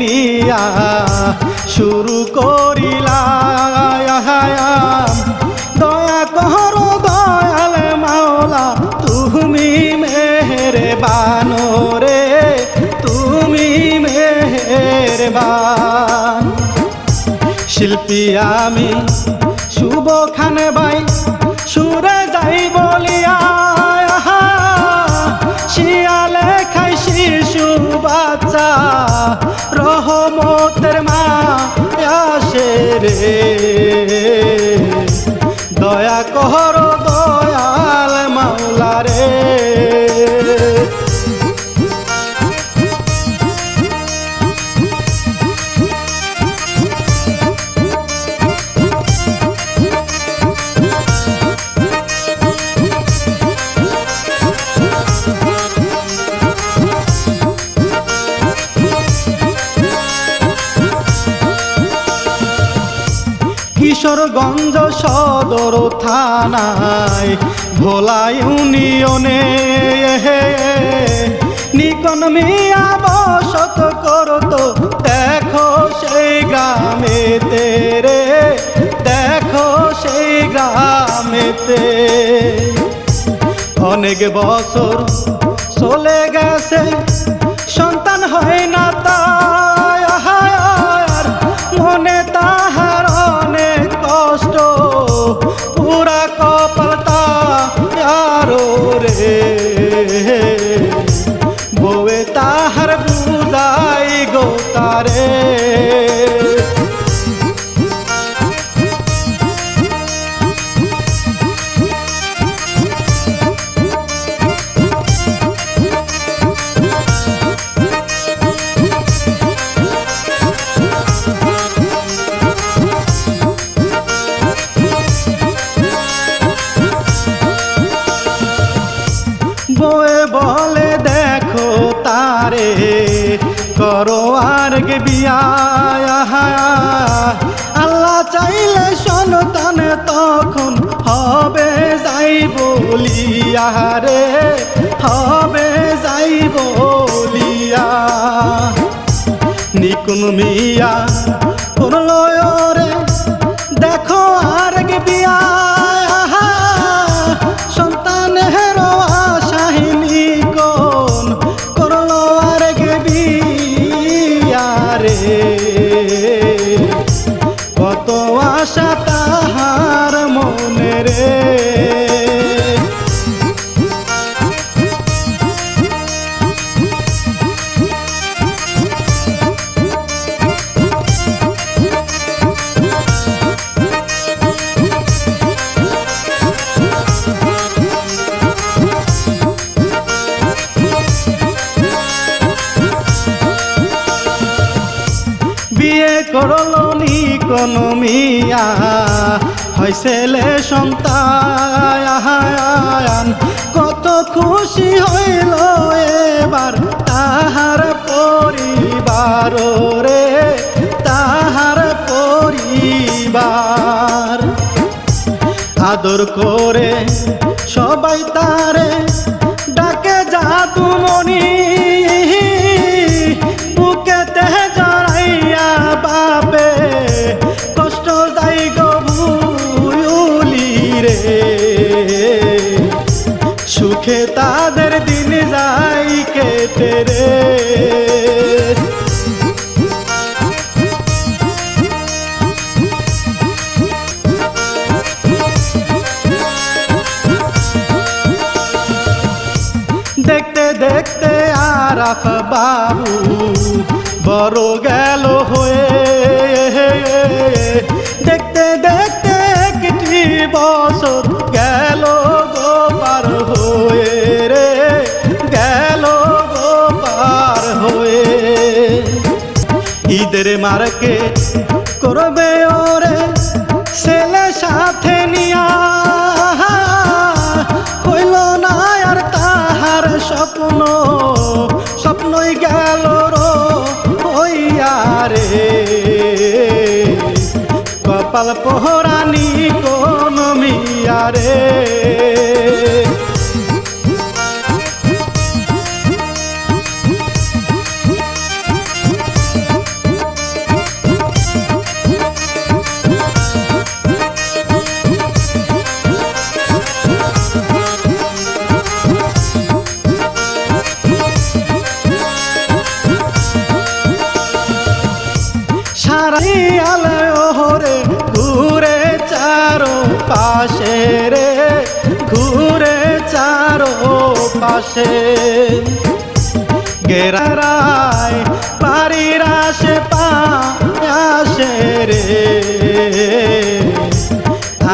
দিয়া শুরু করিলা দয়া করো দয়াল মাওলা, তুমি মেহেরে বানরে তুমি মেহেরে বান শিল্পী আমি শুভ খানে ভাই, সুরে যাই বলিয়া কর দয়াল মাওলা রে। কিশোরগঞ্জ সদর থানায়, ভোলা ইউনিয়নে। নিকন মিয়া, বসত করতো দেখো সেই গ্রামেতে রে, দেখো সেই গ্রামেতে। অনেক বছর গো তারে। বয়ে বলে দেখো তারে। করো আর গে আল্লাহ চাইলে সন্তান তখন হবে যাই বলিয়া রে, হবে যাই বলিয়া। নিকুন মিয়া করল রে, দেখো আর গে বিয়া নি কোন মিয়া হয়েছেলে সন্তান কত খুশি হইল এবার তাহার পরিবার রে, তাহার পরিবার। আদর করে সবাই মার্কেট করবে ওরে ছেলে সাথে নিয়া। হইল না আর তাহার স্বপ্ন, স্বপ্নই গেল রে। কপাল পোহরানি কোন মিয়া রে। পাশে রে ঘুরে চারো পাশে গেরারায় বাড়ির আসে আসে রে।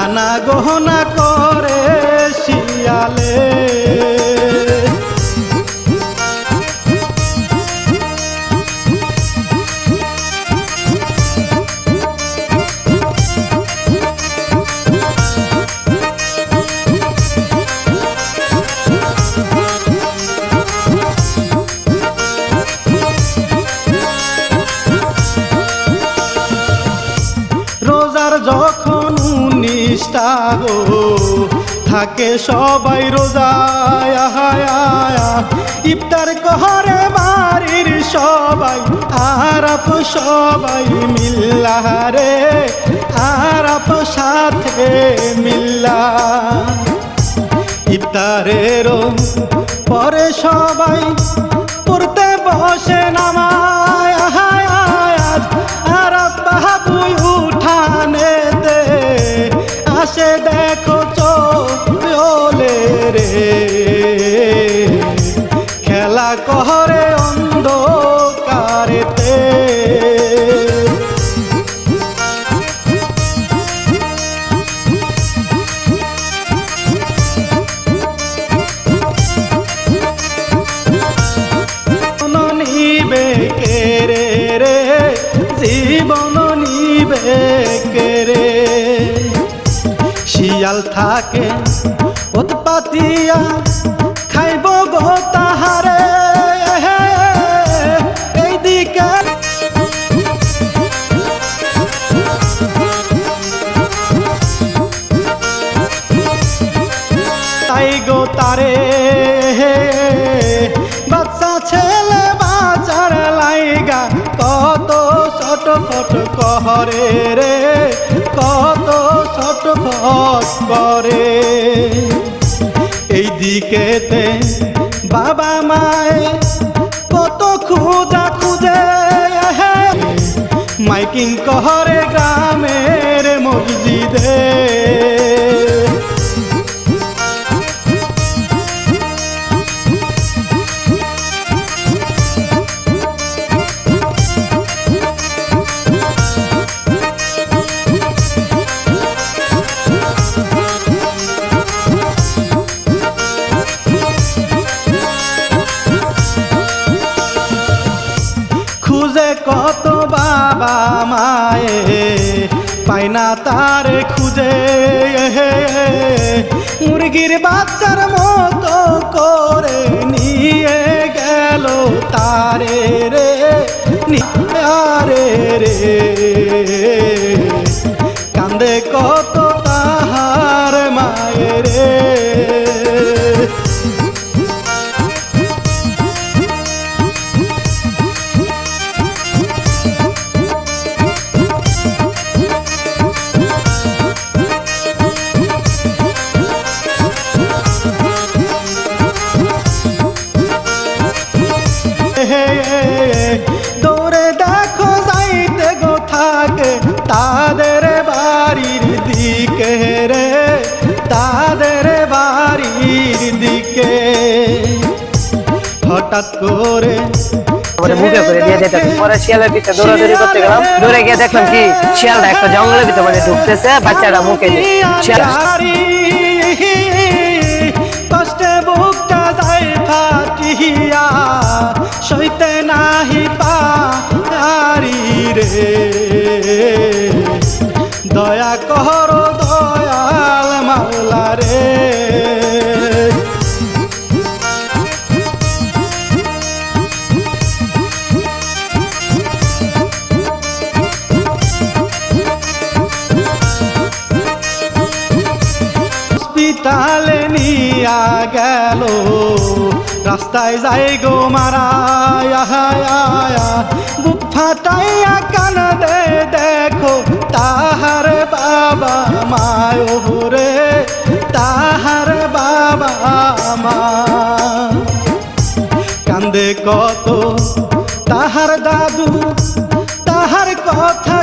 আনা গহনা করে শিয়ালে। থাকে সবাই রোজায় ইফতার কহরে বাড়ির সবাই আরাপ সবাই মিল্লা রে আরাপ সাথে মিল্লা। ইফতারেরও পরে সবাই রে। খেলা কহরে অন্ধকারেতে। জীবন নিবে কেরে রে? শিয়াল থাকে উৎপাতিয়া খাইব গো তাহারে। এইদিকে তাই গো তারে। বাচ্চা ছেলে বাচ্চার লাইগা কত ছোট ফট কহরে রে, কত ছোট ফট করে। দিকেতে বাবা মায় কত খুঁজা খুঁজে মাইকিং কহরে গ্রামের মসজিদে। বাবা মায়ে পায় না তার খুঁজে। মুরগির বাচ্চার মতো করে নিয়ে গেল তারে। হঠাৎ করে পরে মুখে করে দিয়ে যেতে পরে শিয়ালের পিছে দৌড়াদৌড়ি করতে গেলাম। দৌড়ে গিয়ে দেখলাম কি শিয়ালটা একটা জঙ্গলের ভিতরে মানে ঢুকতেছে বাচ্চাটা মুখে শিয়াল কষ্টে বুকটা যায় ফাটিয়া সইতে নাহি পারি রে। দয়া কর দয়াল মাওলা রে। হসপিটালে নিয়া গেল। রাস্তায় যাই গো মারা বুক ফাটাইয়া কান দে দেখো, তাহার বাবা মায় রে তাহার বাবা মা। কান্দে কত, তাহার দাদু, তাহার কথা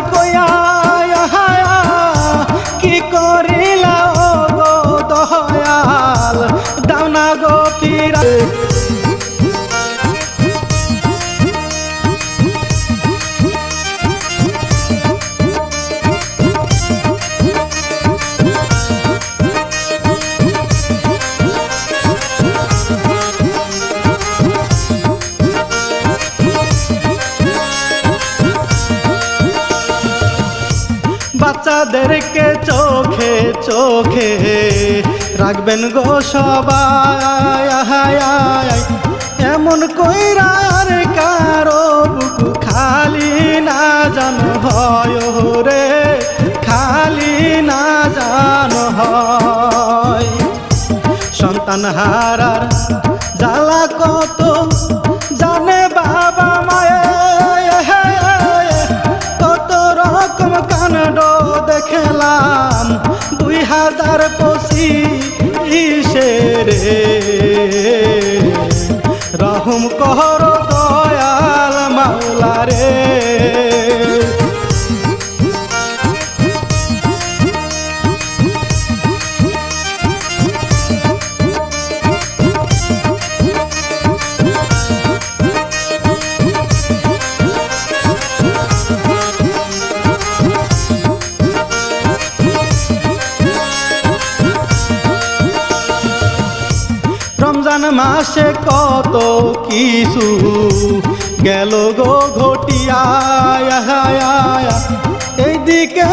বাচ্চাদেরকে চোখে চোখে রাখবেন গো সবাই। এমন কইরা আর কারও বুকু খালি না জান হয় রে খালি না জান হয়। সন্তান হারার জ্বালা কত দুই পশি ইসে রে। রহম কর মাসে কত কিছু গেল গো ঘটিয়া এইদিকে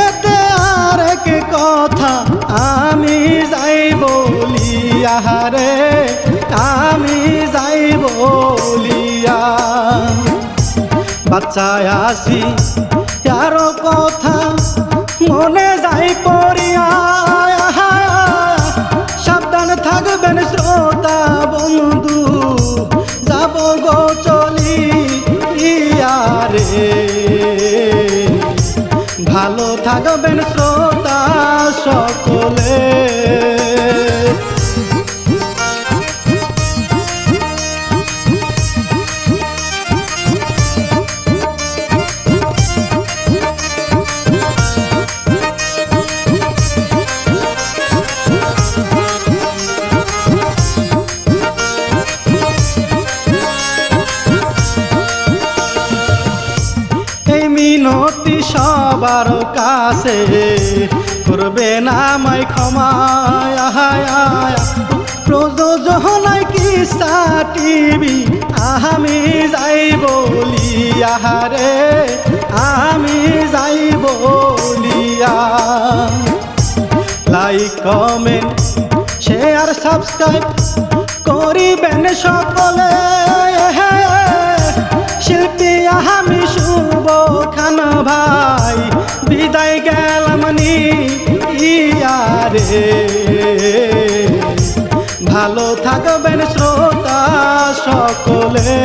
আর এক কথা, আমি যাই বলিয়া রে, আমি যাই বলিয়া। বাচ্চায় আসি, আরও কথা, মনে যাই পড়িয়া। যাব গো চলি ইয়ারে। ভালো থাকবেন শ্রোতা সবার কাছে করবে না মাই ক্ষমায় প্রযোজনায় কি টিভি। আমি যাই বলি আহারে আমি যাই বলিয়া লাইক কমেন্ট শেয়ার সাবস্ক্রাইব করিবেন সকলে। শিল্পী আমি শুভ খান ভাই বিদায় গেলাম নি ইয়ারে। ভালো থাকবেন শ্রোতা সকলে।